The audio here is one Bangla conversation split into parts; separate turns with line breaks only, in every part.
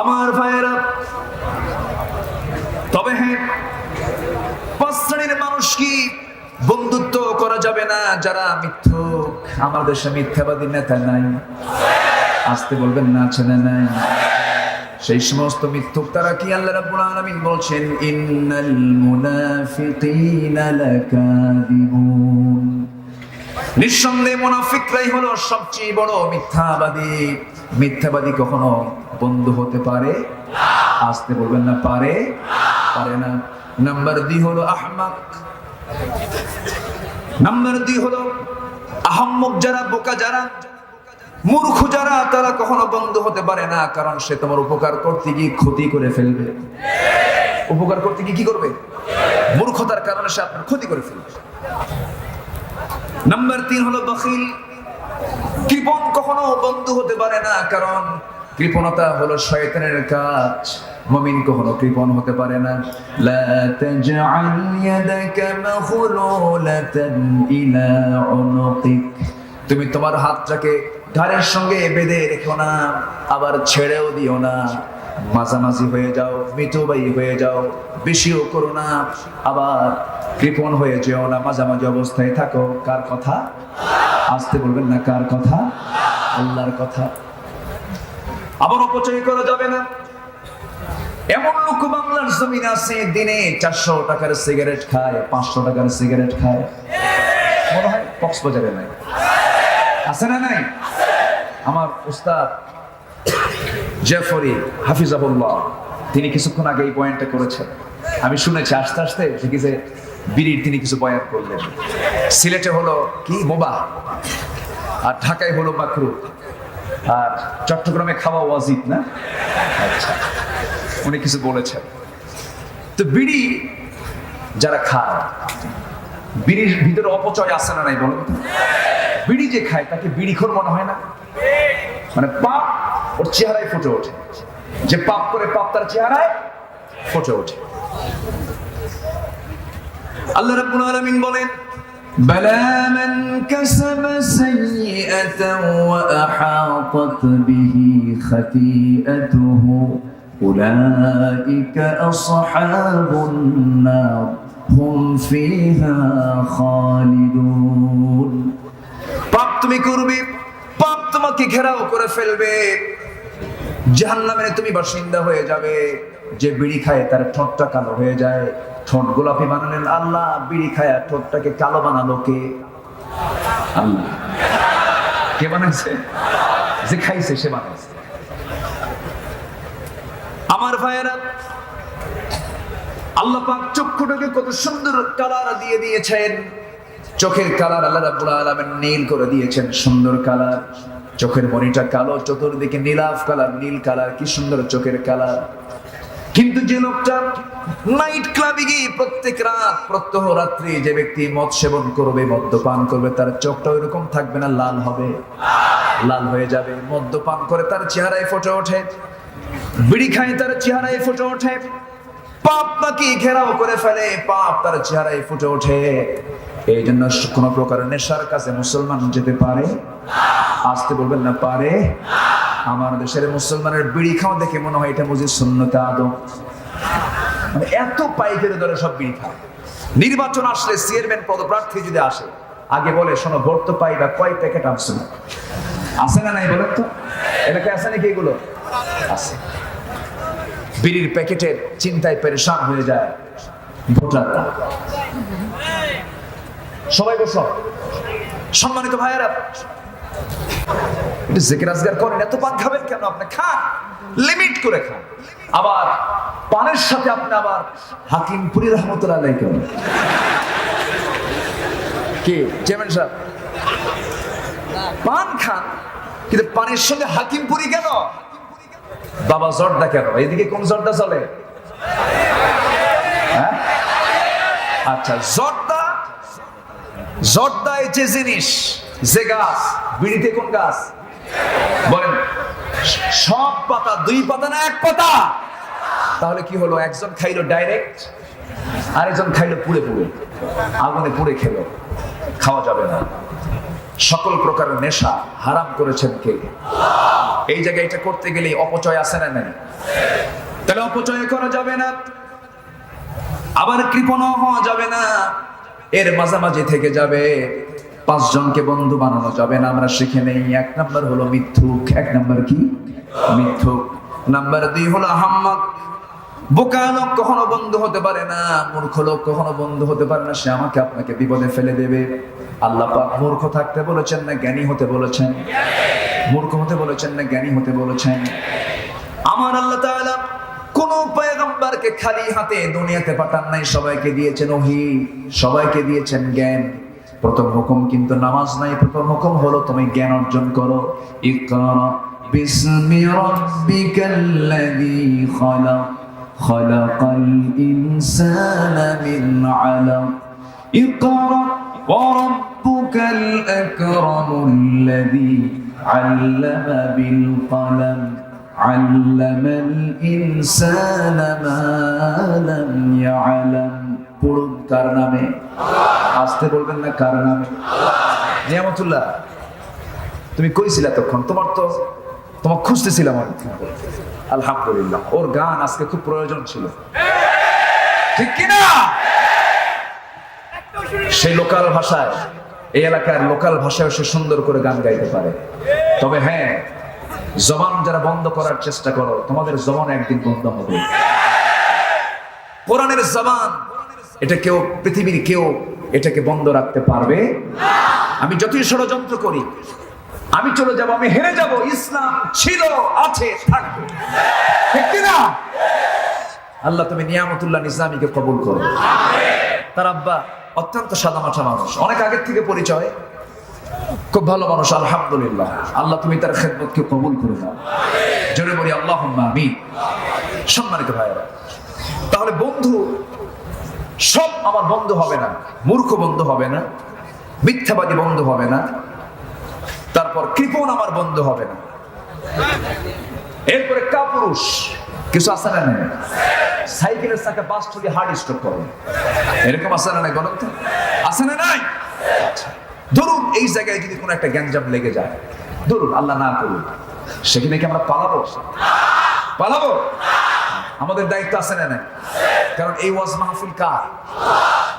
আমার ভাইয়েরা, তবে হ্যাঁ পাঁচ শ্রেণির মানুষ কি বন্ধুত্ব করা যাবে না যারা মিথ্যুক? আমার দেশে মিথ্যাবাদী নেতা নাই। আসতে বলবেন না আছে না নাই। সেই সমস্ত মিথ্যুক তারা কি আল্লাহ রাব্বুল আলামিন বলছেন? ইন্নাল মুনাফিকিনা লাকাযিবুন। নিঃসন্দেহে মুনাফিকরাই হলো সবচেয়ে বড় মিথ্যাবাদী। মিথ্যাবাদী কখনো বন্ধু হতে পারে? আসতে বলবেন না, পারে? পারে না। নাম্বার দুই হলো আহমাক। নাম্বার দুই হলো আহম্মক যারা, বোকা যারা, মূর্খ যারা, তারা কখনো বন্ধ হতে পারে না, কারণ সে তোমার উপকার করতে গিয়ে ক্ষতি করে ফেলবে। উপকার করতে গিয়ে কি করবে? মূর্খতার কারণে সে আপনার ক্ষতি করে ফেলবে। নাম্বার তিন হলো বখিল। কৃপণ কখনো বন্ধু হতে পারে না, কারণ কৃপণতা হলো শয়তানের কাজ। মুমিন কখনো কৃপণ হতে পারে না। তুমি তোমার হাতটাকে ঘাড়ের সঙ্গে বেঁধে রেখো না, আবার ছেড়েও দিও না। মাঝামাঝি হয়ে যাও মিতবাই হয়ে যাও, বেশিও করো না, আবার কৃপণ হয়ে যেও না। মাঝামাঝি অবস্থায় থাকো। কার কথা? আসতে বলবেন না কার কথা? আল্লাহর কথা। আবার অপচয় করা যাবে না। এমন লোক বাংলার জমিন আছে, দিনে চারশো টাকার সিগারেট খায়, পাঁচশো টাকার সিগারেট খায়। মনে হয় কক্সবাজারে নাই। আছে না নাই? আমার উস্তাদ জেফরি হাফিজাবুল্লাহ, তিনি কিছুক্ষণ আগে এই পয়েন্টটা করেছেন। আমি শুনেছি, আস্তে আস্তে দেখি যে বিড়ির তিনি কিছু বয়ান করলেন। সিলেটে হলো কি? মোবা। আর ঢাকায় হলো মাকরু আর চট্টগ্রামে খাওয়া ওয়াজিব, না? আচ্ছা। উনি কিছু বলেছেন। তো বিড়ি যারা খায়, বিড়ির ভিতরে অপচয় আসে না নাই বলুন বিড়ি যে খায়, তাকে বিড়িখোর মনে হয় না? মানে পাপ ওর চেহারায় ফুটে ওঠে। যে পাপ করে পাপ তার চেহারায় ফুটে ওঠে। আল্লাহ রাব্বুল আলামিন বলেন بلى من كسب سيئة وأحاطت به خطيئته أولئك أصحاب النار هم فيها خالدون পাপ তুমি করবে পাপ তোমাকে ঘেরাও করে ফেলবে জাহান্নামে তুমি বাসিন্দা হয়ে যাবে যে বিড়ি খায় তার ঠোঁটটা কালো হয়ে যায়। ঠোঁট গোলাপি বানালেন আল্লাহ, বিড়ি খায় ঠোঁটটাকে কালো বানালো কে? আল্লাহ। কে বানাইছে? যে খাইছে, সে বানাইছে। আমার ভাইয়েরা, আল্লাহ পাক চক্ষুটাকে কত সুন্দর কালার দিয়ে দিয়েছেন। চোখের কালার আল্লাহ রাব্বুল আলামিন নীল করে দিয়েছেন, সুন্দর কালার। চোখের মনিটা কালো, চতুর্দিকে নীলাভ কালার, নীল কালার, কি সুন্দর চোখের কালার। কিন্তু যে লোকটা নাইট ক্লাবে গিয়ে প্রত্যেক রাত, প্রত্যহ রাত্রি যে ব্যক্তি মদ সেবন করবে, মদ্যপান করবে, তার চোখটা ওইরকম থাকবে না, লাল হবে। লাল হয়ে যাবে। মদ্যপান করে তার চেহারায় ফুটে ওঠে। বিড়ি খায়, তার চেহারায় ফুটে ওঠে। পাপ নাকি ঘেরাও করে ফেলে, পাপ তার চেহারায় ফুটে ওঠে। এই জন্য কোনো প্রকার নেশার কাছে মুসলমান যেতে পারে? আসতে বলবেন না, পারে? আমার দেশের মুসলমানের বিড়ি খাওয়া দেখে মনে হয় এটা বুঝি শূন্যতা আদম। মানে এত পাইকারি দরে সব বিড়ি খায়। নির্বাচন আসলে চেয়ারম্যান পদপ্রার্থী যদি আসে, আগে বলে, শোনো, ভোট তো পাই বা কয় প্যাকেট আসছে না আছে না নাই বলেন তো? এলাকায় আছে নাকি এগুলো? আছে। বিড়ির প্যাকেটের চিন্তায় পেরেশান হয়ে যায় ভোটাররা। সবাই বসো। সম্মানিত ভাইয়েরা একটু জেকে রাজগার করেন, এত পান খাবেন কেন আপনি? খান লিমিট করে খান। আবার পানের সাথে আপনি আবার হাকিম হাকিমপুরি রহমতুল্লাহ করেন। কি? চেয়ারম্যান সাহেব, পান খান, কিন্তু পানের সঙ্গে হাকিমপুরি কেন? বাবা জর্দা কেন? এদিকে কোন জর্দা চলে? হ্যাঁ? আচ্ছা জর্দা জর্দা যে জিনিস, যে গাছ, বিড়িতে কোন গাছ? বলেন, সব পাতা, দুই পাতা না, এক পাতা? তাহলে কি হলো? একজন খাইলো ডাইরেক্ট আরেকজন খাইলো পুড়ে পুড়ে। আগুনে পুড়ে খেলো। খাওয়া যাবে না। সকল প্রকারের নেশা হারাম করেছেন কে? এই জায়গায় এটা করতে গেলে অপচয় আছে না নাই? তাহলে অপচয় করা যাবে না। আবার কৃপণ হওয়া যাবে না। এর মাঝামাঝি থেকে যাবে। পাঁচজনকে বন্ধু বানানো যাবে না, আমরা শিখে নেই। এক নাম্বার হলো মিথ্যুক, এক নাম্বার কি? মিথ্যুক। নাম্বার দুই হলো হাম্মদ বোকা লোক কখনো বন্ধু হতে পারে না, মূর্খ লোক কখনো বন্ধু হতে পারে না, সে আমাকে আপনাকে বিপদে ফেলে দেবে। আল্লাহ মূর্খ থাকতে বলেছেন না, জ্ঞানী হতে বলেছেন। মূর্খ হতে বলেছেন না, জ্ঞানী হতে বলেছেন। আমার আল্লাহ তাআলা কোন পয়গম্বরকে খালি হাতে দুনিয়াতে পাঠান নাই, সবাইকে দিয়েছেন ওহি, সবাইকে দিয়েছেন জ্ঞান। প্রথম হুকুম কিন্তু নামাজ নাই প্রথম হুকুম হলো তুমি জ্ঞান অর্জন করো ইকরা বিসমি রাব্বিকাল্লাযী খালাক খালাকাল ইনসানা মিন আলাক ইকরা وربك الأكرم الذي علم بالقلم علم الإنسان ما لم يعلم পড়ুন কার নামে? আসতে বলবেন না কার নামে? নিয়ামতুল্লাহ, তুমি কইছিলে তখন তোমার তো তোমার খুঁজতেছিলাম আমি আলহামদুলিল্লাহ, ওর গান আজকে খুব প্রয়োজন ছিল। ঠিক কিনা সেই লোকাল ভাষায়, এই এলাকার লোকাল ভাষায় সে সুন্দর করে গান গাইতে পারে। তবে হ্যাঁ জবান যারা বন্ধ করার চেষ্টা করো, তোমাদের জবান একদিন বন্ধ হবে। কোরআনের জবান এটা কেউ, পৃথিবীর কেউ এটাকে বন্ধ রাখতে পারবে? আমি যতই ষড়যন্ত্র করি, আমি চলে যাব, আমি হেরে যাব, ইসলাম ছিল, আছে, থাকবে। কিনা? আল্লাহ, তুমি নিয়ামতুল্লাহ ইসলামীকে কবুল করো। তার আব্বা অত্যন্ত সাদামাঠা মানুষ, অনেক আগের থেকে পরিচয়। খুব ভালো মানুষ, আলহামদুলিল্লাহ। আল্লাহ, তুমি তার খেদমতকে কবুল করে দাও জোরে বলি আল্লাহ আমি সম্মানিত ভাইয়েরা, তাহলে বন্ধু সব আমার বন্ধ হবে না, মূর্খ বন্ধ হবে না, মিথ্যাবাদী বন্ধ হবে না, তারপর কৃপণ আমার বন্ধ হবে না। এরপরে কাপুরুষ, কিছু আছে না নেই? সাইকেলের সাথে বাস থেকে হার্ড স্ট্রোক করে। এরকম আছে না নাই বলেন তো? আছে না নাই? ধরুন এই জায়গায় যদি কোনো একটা গ্যাঞ্জাম লেগে যায়, ধরুন আল্লাহ না করুন সেখানে কি আমরা পালাবো? পালাবো? আমাদের দায়িত্ব আছে না নাই? কারণ এই ওয়াজ মাহফিল কার?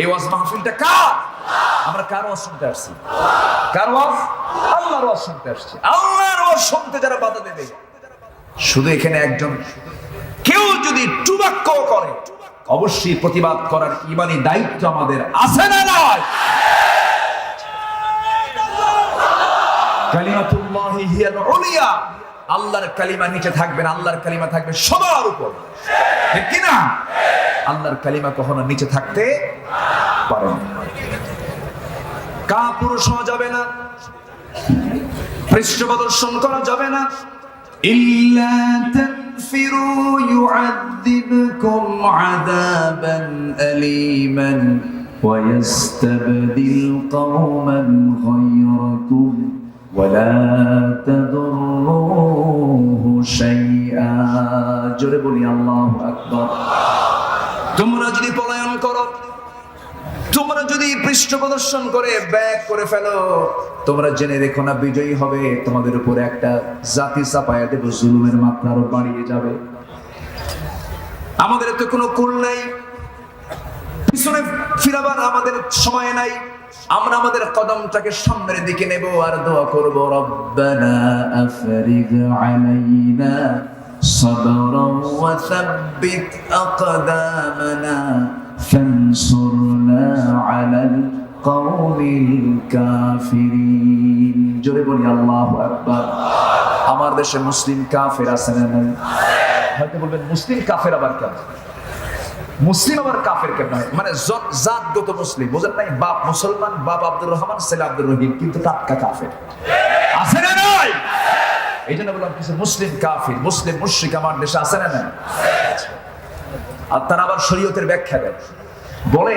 এই ওয়াজ মাহফিলটা কার? আমরা কার ওয়াজ শুনতে আসছি? কার ওয়াজ? আল্লাহর ওয়াজ শুনতে আসছি। আল্লাহর ওয়াজ শুনতে যারা বাধা দেবে, শুধু এখানে একজন, কেউ যদি টুবাক্য করে, অবশ্যই প্রতিবাদ করার ইমানি দায়িত্ব আমাদের আছে না নয় কালিমাতুল্লাহি হিয়াল উলিয়া। আল্লাহর কালিমা নিচে থাকবে না, আল্লাহর কালিমা থাকবে সবার উপর। ঠিক কি না আল্লাহর কালিমা কখনো নিচে থাকতে পারে না কা পুরুষ হওয়া যাবে না পৃষ্ঠ প্রদর্শন করা যাবে না إلا تنفروا يعذبكم عذابا أليما ويستبدل قوما غيركم ولا تضروه شيئا جربني الله أكبر তোমরা যদি পলায়ন করো তোমরা যদি পৃষ্ঠ প্রদর্শন করে ব্যাক করে ফেলো তোমরা জেনে রেখো না বিজয়ী হবে তোমাদের উপরে একটা জাতি চাপায়া দেব জুলুমের মাত্রা আরো বাড়িয়ে যাবে আমাদের তো কোনো কুল নাই পিছনে ফিরাবার আমাদের সময় নাই আমরা আমাদের কদমটাকে সামনের দিকে নেব আর দোয়া করব রব্বানা আফরিগ আলাইনা صبرا وثبت أقدامنا فانصرنا على القوم الكافرين জোরে বলি আল্লাহু আকবার আমার দেশে মুসলিম কাফের আছে না নাই হয়তো বলবেন মুসলিম কাফের আবার কেন মুসলিম আবার কাফের কেন হয়? মানে জাতগত মুসলিম। বুঝেন নাই? বাপ মুসলমান, বাপ আব্দুর রহমান, ছেলে আব্দুর রহিম, কিন্তু টাটকা কাফের। আছে না নাই? এই জন্য বললাম, কিছু মুসলিম কাফির, মুসলিম মুশ্রিক আমার দেশে আছে না নাই? আর তারা আবার শরীয়তের ব্যাখ্যা দেয়। বলে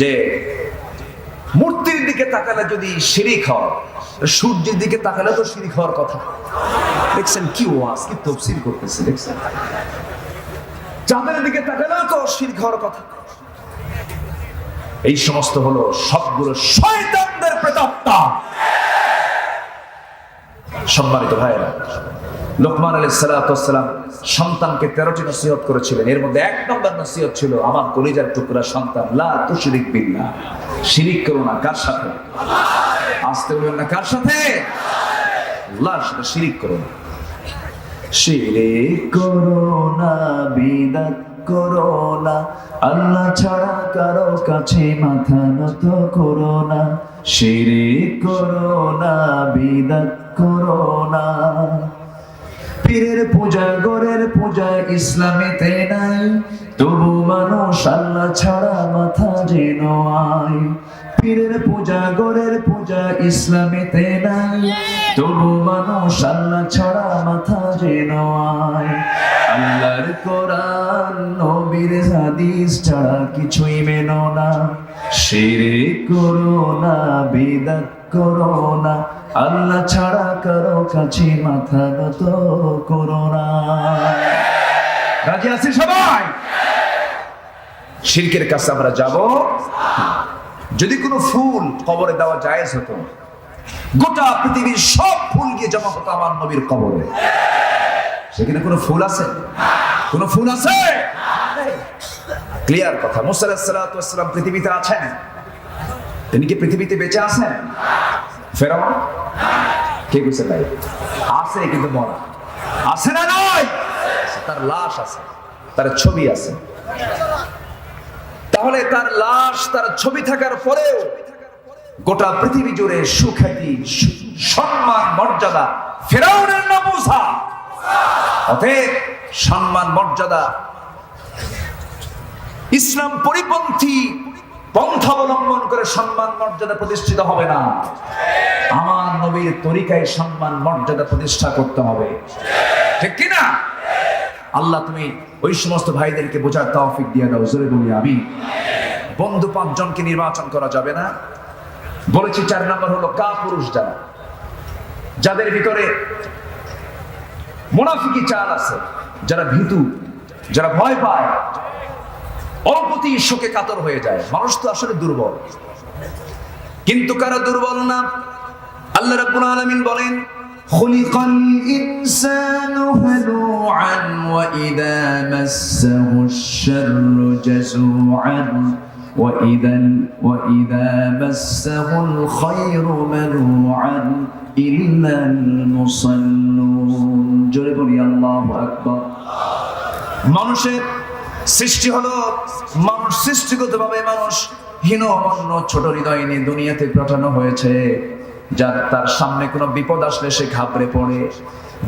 যে, মূর্তির দিকে তাকালে যদি শিরিক হয় সূর্যের দিকে তাকালে তো শিরিক হওয়ার কথা। দেখছেন কি ওয়াজ, কি তফসিল করতেছে, দেখছেন? চাঁদের দিকে তাকালেও তো শিরিক হওয়ার কথা। এই সমস্ত হলো সবগুলো শয়তানদের প্রেতাত্মা। সম্মানিত ভাইয়েরা, লোকমান আলী সালাতাম সন্তানকে তেরোটি নসিহত করেছিলেন। এর মধ্যে এক নম্বর নসিহত ছিল, আমার কলিজার টুকরা সন্তান, লা তু শিরিক বিল্লাহ। শিরিক করো না, কার সাথে? আসতে বলবেন না, কার সাথে? আল্লাহর সাথে শিরিক করো না। শিরিক করোনা বিদাত করো না আল্লাহ ছাড়া কারও কাছে মাথা নত করো না। শিরিক করো না বিদাত করো না পীরের পূজা গরের পূজা ইসলামেতে নাই। তবু মানুষ আল্লাহ ছাড়া মাথা যেন আয়। পীরের পূজা গরের পূজা ইসলামেতে নাই। তবু মানুষ আল্লাহ ছাড়া মাথা যেন আয় আল্লাহর কোরআন নবীর হাদিস ছাড়া কিছুই মেনো না। শিরে করোনা বিদাত করো না। আল্লাহ ছাড়া কারও কাছে মাথা নত করোনা রাজি আছি সবাই? শিরকের কাছে আমরা যাব। যদি কোনো ফুল কবরে দেওয়া জায়েজ হতো, গোটা পৃথিবীর সব ফুল গিয়ে জমা হতো আমার নবীর কবরে। সেখানে কোনো ফুল আছে? কোনো ফুল আছে? ক্লিয়ার কথা। মুসাল্লাম পৃথিবীতে আছেন? তিনি কি পৃথিবীতে বেঁচে আছেন? ফেরাও কে বুঝতে পারি আছে কিন্তু মরা। আছে না নয় তার লাশ আছে, তার ছবি আছে। তাহলে তার লাশ, তার ছবি থাকার পরেও গোটা পৃথিবী জুড়ে সুখ্যাতি সম্মান মর্যাদা ফেরাউনের না মুসা অতএব সম্মান, মর্যাদা ইসলাম পরিপন্থী পন্থা অবলম্বন করে সম্মান, মর্যাদা প্রতিষ্ঠিত হবে না। আমার নবীর তরিকায় সম্মান, মর্যাদা প্রতিষ্ঠা করতে হবে। ঠিক কিনা? আল্লাহ তুমি ওই সমস্ত ভাইদেরকে বোঝার তৌফিক দিয়ে দাও। জোরে বলি আমি বন্ধু পাঁচজনকে নির্বাচন করা যাবে না। বলেছি চার নম্বর হলো কা পুরুষ যারা। যাদের ভিতরে মোনাফিকি চাল আছে, যারা ভীতু, যারা ভয় পায় অল্পতি শোকে কাতর হয়ে যায়। মানুষ তো আসলে দুর্বল। কিন্তু কারা দুর্বল না? আল্লাহ রাব্বুল আলামিন বলেন খুলিকান ইনসান وإذا مسه الشر جزوعا وإذا وإذا مسه الخير منوعا إلا المصلون جربني الله أكبر মানুষের সৃষ্টি হলো মানুষ সৃষ্টিগত ভাবে মানুষ হীন অমন্য ছোট হৃদয় নিয়ে দুনিয়াতে পাঠানো হয়েছে যার তার সামনে কোনো বিপদ আসলে সে ঘাবড়ে পড়ে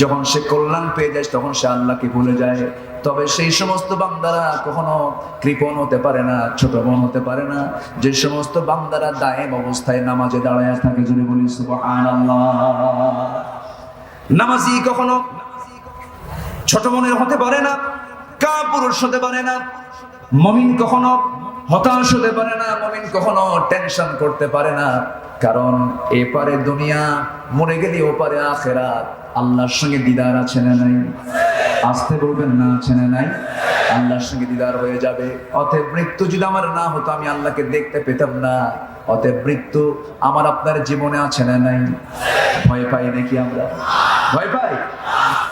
যখন সে কল্যাণ পেয়ে যায়, তখন সে আল্লাহকে ভুলে যায়। তবে সেই সমস্ত বান্দারা কখনো কৃপণ হতে পারে না, ছোট মন হতে পারে না। যে সমস্ত বান্দারা দায়েম অবস্থায় নামাজে দাঁড়ায় থাকে যদি বলি নামাজি কখনো ছোট মনের হতে পারে না কা পুরুষ হতে পারে না, মমিন কখনো হতাশ হতে পারে না, মমিন কখনো টেনশন করতে পারে না। কারণ এপারে দুনিয়া, মরে গেলে ওপারে আখেরাত। আল্লাহর সঙ্গে দিদার আছে না নাই? আসতে বলবেন না আছে না নাই? আল্লাহর সঙ্গে দিদার হয়ে যাবে। অতএব মৃত্যু যদি আমার না হতো, আমি আল্লাহকে দেখতে পেতাম না। অতএব মৃত্যু আমার আপনার জীবনে আছে না নাই? ভয় পাই নাকি আমরা? ভয় পাই?